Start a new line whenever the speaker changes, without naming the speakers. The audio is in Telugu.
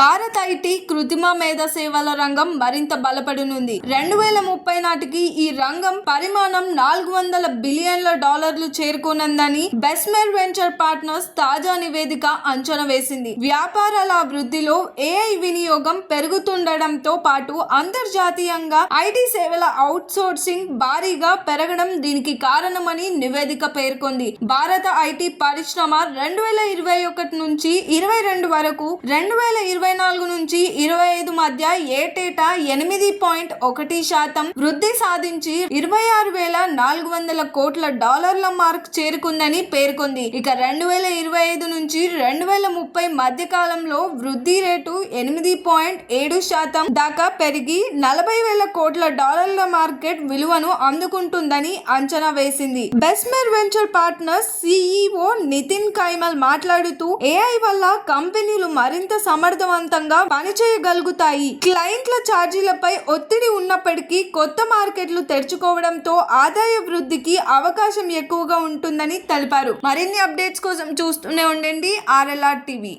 భారత్ ఐటీ కృత్రిమ మేధ సేవల రంగం మరింత బలపడనుంది. రెండు వేల ముప్పై నాటికి ఈ రంగం పరిమాణం నాలుగు వందల బిలియన్ల డాలర్లు చేరుకోనుందని బెస్మెర్ వెంచర్ పార్ట్నర్స్ తాజా నివేదిక అంచనా వేసింది. వ్యాపారాల అభివృద్ధిలో ఏఐ వినియోగం పెరుగుతుండటంతో పాటు అంతర్జాతీయంగా ఐటీ సేవల అవుట్సోర్సింగ్ భారీగా పెరగడం దీనికి కారణమని నివేదిక పేర్కొంది. భారత ఐటీ పరిశ్రమ రెండు వేల ఇరవై ఒకటి నుంచి ఇరవై రెండు వరకు రెండు వేల ఇరవై నాలుగు నుంచి ఇరవై ఐదు మధ్య ఏటేటా ఎనిమిది పాయింట్ ఒకటి శాతం వృద్ధి సాధించి ఇరవై ఆరు వేల నాలుగు వందల కోట్ల డాలర్ల మార్క్ చేరుకుందని పేర్కొంది. ఇక రెండు వేల ఇరవై ఐదు నుంచి రెండు వేల ముప్పై మధ్య కాలంలో వృద్ధి రేటు ఎనిమిది పాయింట్ ఏడు శాతం దాకా పెరిగి నలభై వేల కోట్ల డాలర్ల మార్కెట్ విలువను అందుకుంటుందని అంచనా వేసింది. Bessemer venture partners CEO Nitin Kaimal మాట్లాడుతూ ఏఐ వల్ల కంపెనీలు మరింత సమర్థవంతంగా పనిచేయగలుగుతాయి. క్లయింట్ల ఛార్జీలపై ఒత్తిడి ఉన్నప్పటికీ కొత్త మార్కెట్లు తెరుచుకోవడంతో ఆదాయ వృద్ధికి అవకాశం ఎక్కువగా ఉంటుందని తెలిపారు. మరిన్ని అప్డేట్స్ కోసం చూస్తూనే ఉండండి. RLR TV.